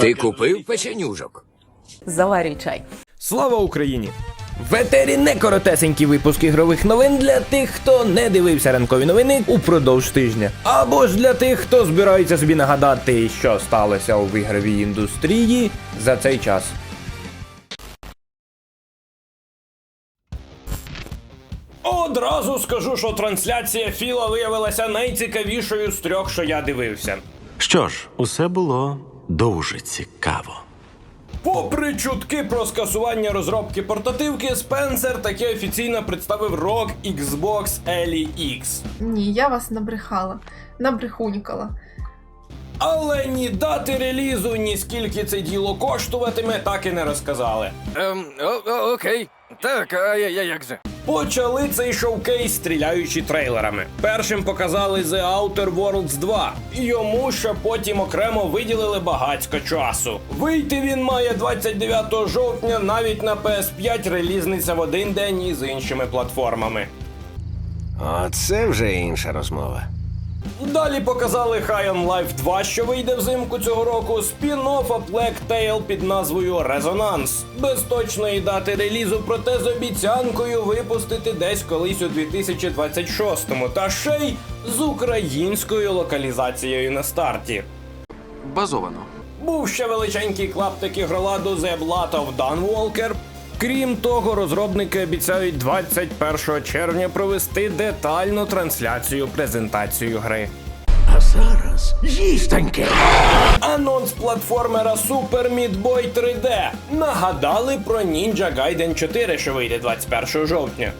Ти купив печенюжок? Заварюй чай. Слава Україні! В етері не коротесенький випуск ігрових новин для тих, хто не дивився ранкові новини упродовж тижня. Або ж для тих, хто збирається собі нагадати, що сталося у ігровій індустрії за цей час. Одразу скажу, що трансляція Філа виявилася найцікавішою з трьох, що я дивився. Що ж, усе було дуже цікаво. Попри чутки про скасування розробки портативки, Спенсер таки офіційно представив ROG Xbox Ellie X. Ні, я вас набрехала. Набрехунькала. Але ні дати релізу, ні скільки це діло коштуватиме, так і не розказали. Ем, о, о, окей. Так, а я, я як же? Почали цей шоукейс стріляючи трейлерами. Першим показали The Outer Worlds 2. Йому ще потім окремо виділили багацько часу. Вийти він має 29 жовтня навіть на PS5 релізниця в один день із іншими платформами. А це вже інша розмова. Далі показали High on Life 2, що вийде взимку цього року, спін-оффа Black Tail під назвою Резонанс. Без точної дати релізу, проте з обіцянкою випустити десь колись у 2026-му, та ще й з українською локалізацією на старті. Базовано. Був ще величенький клаптик ігроладу The Blood of Dunwalker. Крім того, розробники обіцяють 21 червня провести детальну трансляцію презентацію гри. А зараз їстоньке. Анонс платформера Super Meat Boy 3D. Нагадали про Ninja Gaiden 4, що вийде 21 жовтня.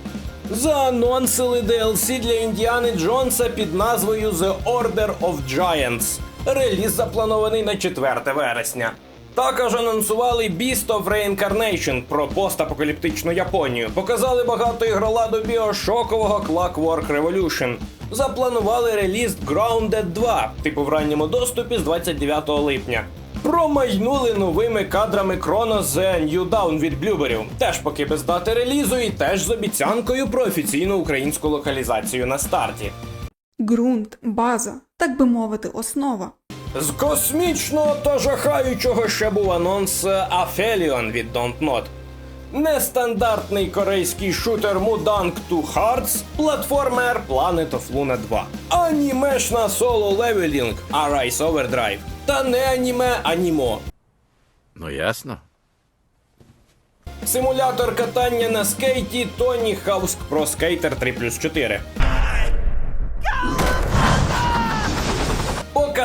Заанонсили DLC для Індіани Джонса під назвою The Order of Giants. Реліз запланований на 4 вересня. Також анонсували Beast of Reincarnation про постапокаліптичну Японію. Показали багато ігроладу біошокового Clockwork Revolution. Запланували реліз Grounded 2, типу в ранньому доступі з 29 липня. Промайнули новими кадрами Chronos The New Dawn від блюберів. Теж поки без дати релізу, і теж з обіцянкою про офіційну українську локалізацію на старті. ґрунт, база, так би мовити, основа. З космічного та жахаючого ще був анонс Aphelion від Dontnod. Нестандартний корейський шутер Mudang 2 Hearts, платформер Planet of Luna 2, анімешна соло левелінг Arise Overdrive та не аніме анімо. Ну ясно. Симулятор катання на скейті Tony Hawk's Pro Skater 3 плюс 4.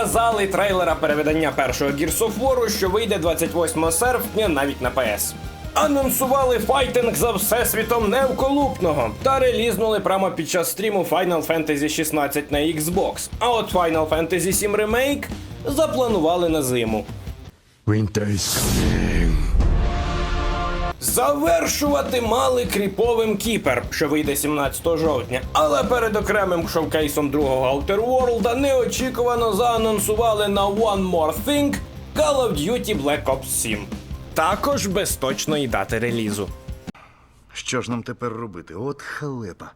Показали трейлера переведення першого Gears of War, що вийде 28 серпня навіть на PS. Анонсували файтинг за всесвітом невколупного та релізнули прямо під час стріму Final Fantasy 16 на Xbox. А от Final Fantasy 7 Remake запланували на зиму. Завершувати мали кріповим Кіпер, що вийде 17 жовтня. Але перед окремим шоукейсом другого Outer World неочікувано заанонсували на One More Thing Call of Duty Black Ops 7. Також без точної дати релізу. Що ж нам тепер робити? От халепа.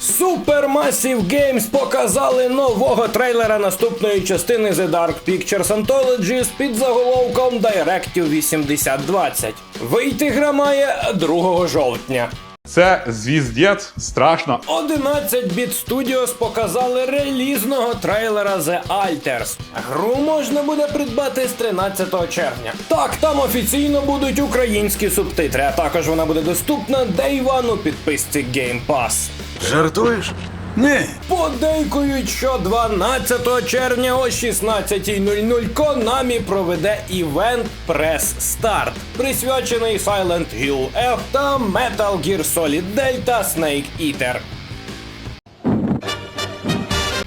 Supermassive Games показали нового трейлера наступної частини The Dark Pictures Anthology з під заголовком Directive 8020. Вийти гра має 2 жовтня. Це звіздець страшно. 11-біт Studios показали релізного трейлера The Alters. Гру можна буде придбати з 13 червня. Так, там офіційно будуть українські субтитри, а також вона буде доступна Day One у підписці Game Pass. Жартуєш? Ні. Подейкують, що 12 червня о 16.00 Konami проведе івент Press Start, присвячений Silent Hill F та Metal Gear Solid Delta Snake Eater.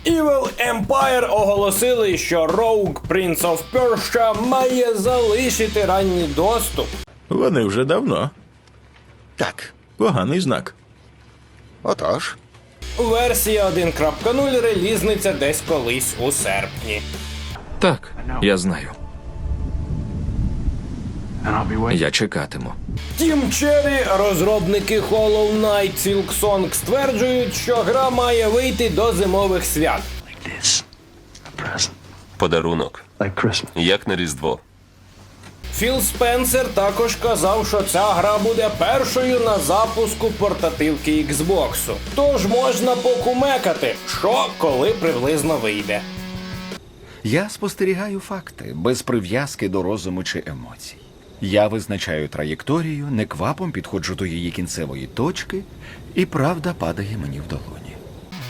Evil Empire оголосили, що Rogue Prince of Persia має залишити ранній доступ. Вони вже давно. Так. Поганий знак. Отож. Версія 1.0 релізниця десь колись у серпні. Так, я знаю. Я чекатиму. Тім Черрі, розробники Hollow Knight Silksong стверджують, що гра має вийти до зимових свят. Подарунок. Як на Різдво. Філ Спенсер також казав, що ця гра буде першою на запуску портативки Xbox. Тож можна покумекати, що коли приблизно вийде. Я спостерігаю факти без прив'язки до розуму чи емоцій. Я визначаю траєкторію, неквапом підходжу до її кінцевої точки, і правда падає мені в долоні.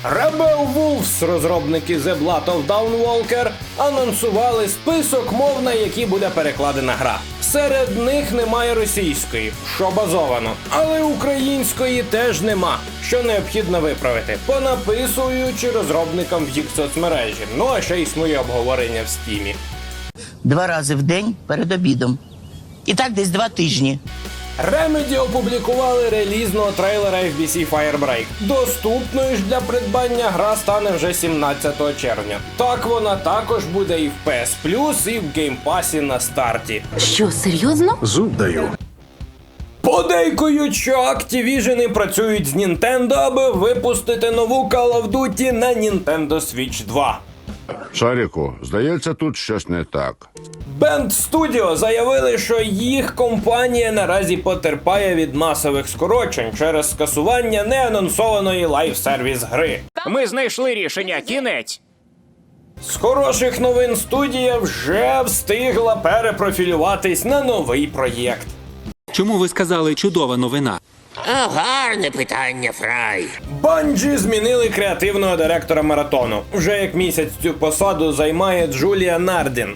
Rebel Wolves, розробники The Blood of Downwalker, анонсували список мов, на які буде перекладена гра. Серед них немає російської, що базовано, але української теж нема, що необхідно виправити, понаписуючи розробникам в їх соцмережі. Ну а ще існує обговорення в стімі. Два рази в день перед обідом. І так десь два тижні. Remedy опублікували релізного трейлера FBC Firebreak. Доступною ж для придбання гра стане вже 17 червня. Так вона також буде і в PS Plus, і в Game Pass на старті. Що, серйозно? Зуб даю. Подейкують, що Activision працюють з Nintendo, аби випустити нову Call of Duty на Nintendo Switch 2. Шаріку, здається, тут щось не так. Band Studio заявили, що їх компанія наразі потерпає від масових скорочень через скасування неанонсованої лайв-сервіс гри. Ми знайшли рішення, кінець. З хороших новин студія вже встигла перепрофілюватись на новий проєкт. Чому ви сказали чудова новина? Гарне питання, Фрай. Банджі змінили креативного директора маратону. Вже як місяць цю посаду займає Джулія Нардін.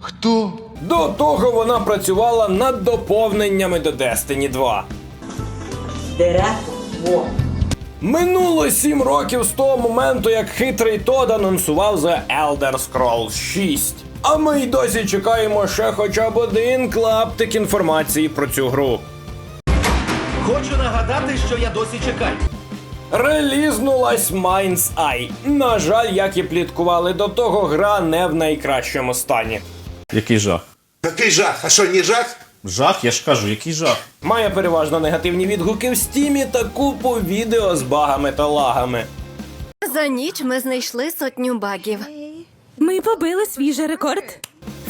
Хто? До того вона працювала над доповненнями до Destiny 2. Минуло сім років з того моменту, як хитрий Тод анонсував The Elder Scrolls 6. А ми й досі чекаємо ще хоча б один клаптик інформації про цю гру. Хочу нагадати, що я досі чекаю. Релізнулась Mind's Eye. На жаль, як і пліткували до того, гра не в найкращому стані. Який жах? Який жах? А що, не жах? Жах, я ж кажу, який жах. Має переважно негативні відгуки в стімі та купу відео з багами та лагами. За ніч ми знайшли сотню багів. Ми побили свій же рекорд.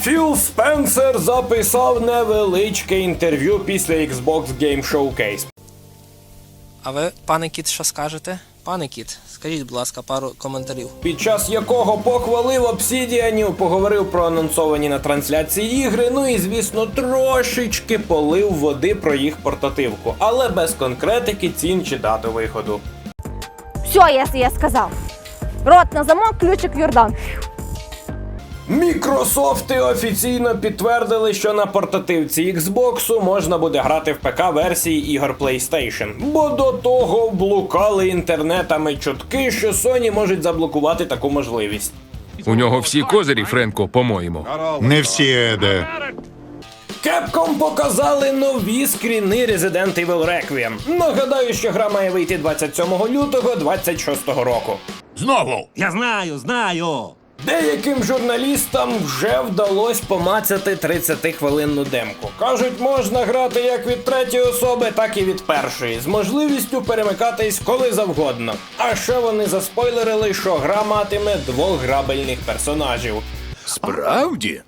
Філ Спенсер записав невеличке інтерв'ю після Xbox Game Showcase. А ви, пане кіт, що скажете? Пане кіт, скажіть, будь ласка, пару коментарів. під час якого похвалив обсідіанів, поговорив про анонсовані на трансляції ігри, ну і звісно, трошечки полив води про їх портативку, але без конкретики цін чи дати виходу. Все, я, я сказав. Рот на замок, ключик в Йордан. Мікрософти офіційно підтвердили, що на портативці Xbox можна буде грати в ПК-версії ігор PlayStation, бо до того блукали інтернетами чутки, що Sony можуть заблокувати таку можливість. У нього всі козирі, Френко, по-моєму. Не всі, Еде. Capcom показали нові скріни Resident Evil Requiem. Нагадаю, що гра має вийти 27 лютого 26 року. Знову! Я знаю, знаю. Деяким журналістам вже вдалося помацати 30-хвилинну демку. Кажуть, можна грати як від третьої особи, так і від першої, з можливістю перемикатись коли завгодно. А ще вони заспойлерили, що гра матиме двох грабельних персонажів. Справді?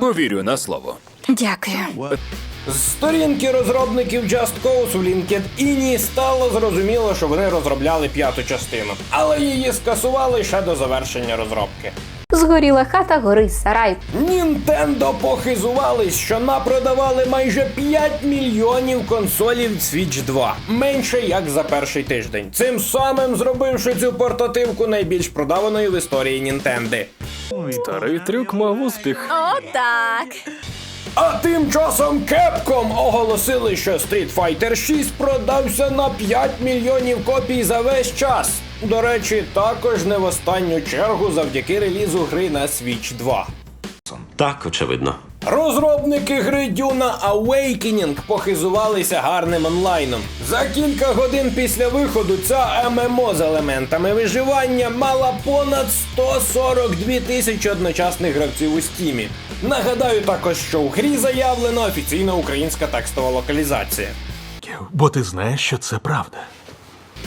Повірю на слово. Дякую. З сторінки розробників Just Cause в LinkedIn стало зрозуміло, що вони розробляли п'яту частину, але її скасували ще до завершення розробки. Згоріла хата, гори сарай. Нінтендо похизувались, що напродавали майже 5 мільйонів консолів Switch 2, менше як за перший тиждень. Цим самим зробивши цю портативку найбільш продаваною в історії Нінтенди. Старий трюк мав успіх. О, так. А тим часом Кепком оголосили, що Street Fighter 6 продався на 5 мільйонів копій за весь час. До речі, також не в останню чергу завдяки релізу гри на Switch 2. Так, очевидно. Розробники гри Duna Awakening похизувалися гарним онлайном. За кілька годин після виходу ця ММО з елементами виживання мала понад 142 тисячі одночасних гравців у стімі. Нагадаю також, що у грі заявлена офіційна українська текстова локалізація. Бо ти знаєш, що це правда.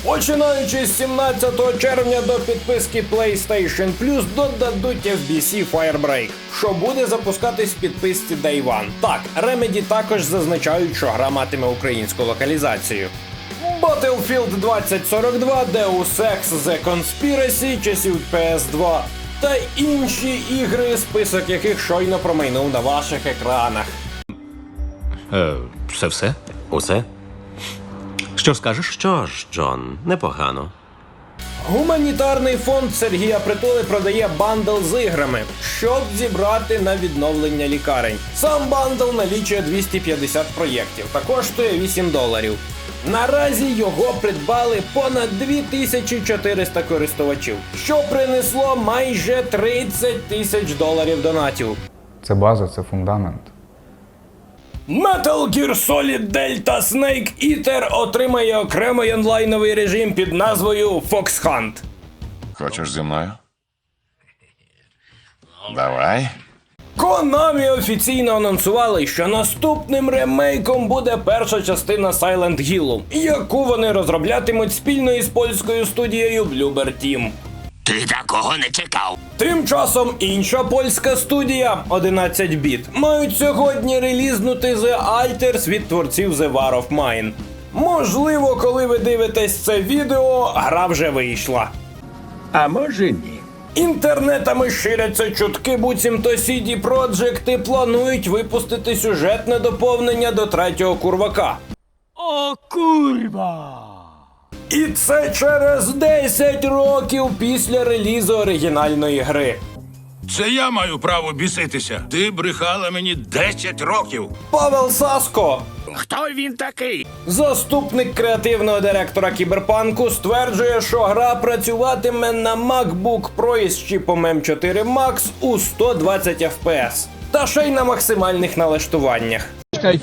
Починаючи з 17 червня до підписки PlayStation Plus додадуть FBC Firebreak, що буде запускатись в підписці Day One. Так, Remedy також зазначають, що гра матиме українську локалізацію. Battlefield 2042, Deus Ex The Conspiracy, часів PS2 та інші ігри, список яких щойно промайнув на ваших екранах. Е, це все? Усе? Що скажеш? Що ж, Джон, непогано. Гуманітарний фонд Сергія Притули продає бандл з іграми, щоб зібрати на відновлення лікарень. Сам бандл налічує 250 проєктів та коштує 8 доларів. Наразі його придбали понад 2400 користувачів, що принесло майже 30 тисяч доларів донатів. Це база, це фундамент. Metal Gear Solid Delta Snake Eater отримає окремий онлайновий режим під назвою Fox Hunt. Хочеш зі мною? Давай. Konami офіційно анонсували, що наступним ремейком буде перша частина Silent Hill, яку вони розроблятимуть спільно із польською студією Bloober Team. Ти такого не чекав. Тим часом інша польська студія 11 біт мають сьогодні релізнути The Alters від творців The War of Mine. Можливо, коли ви дивитесь це відео, гра вже вийшла. А може ні. Інтернетами ширяться чутки, буцімто CD Projekt планують випустити сюжетне доповнення до третього курвака. О, курва! І це через 10 років після релізу оригінальної гри. Це я маю право біситися. Ти брехала мені 10 років. Павел Саско, Хто він такий? заступник креативного директора Кіберпанку, стверджує, що гра працюватиме на MacBook Pro із чіпом M4 Max у 120 FPS. Та ще й на максимальних налаштуваннях.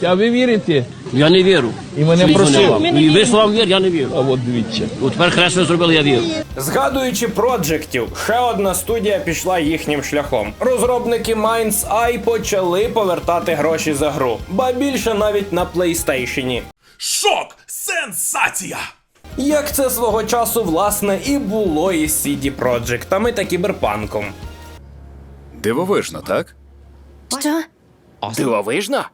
А ви вірите? Я не вірю. І мене просив. І ви слав вір, я не вірю. А от дивіться. От тепер краще зробили, я вірю. Згадуючи проджектів, ще одна студія пішла їхнім шляхом. Розробники Minds Eye почали повертати гроші за гру, ба більше навіть на PlayStation. Шок! Сенсація! Як це свого часу, власне, і було із CD Projekt та кіберпанком. Дивовижно, так? Що? Дивовижно?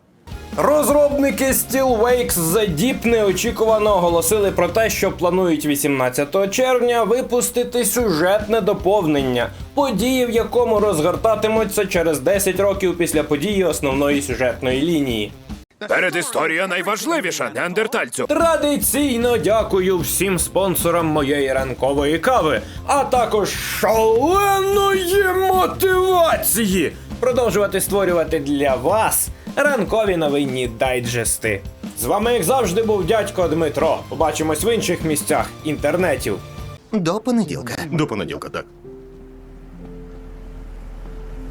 Розробники Steel Wakes The Deep неочікувано оголосили про те, що планують 18 червня випустити сюжетне доповнення, події в якому розгортатимуться через 10 років після події основної сюжетної лінії. Передісторія найважливіша, неандертальцю. Традиційно дякую всім спонсорам моєї ранкової кави, а також шаленої мотивації продовжувати створювати для вас ранкові новинні дайджести. З вами, як завжди, був дядько Дмитро. Побачимось в інших місцях інтернетів. До понеділка. До понеділка, так.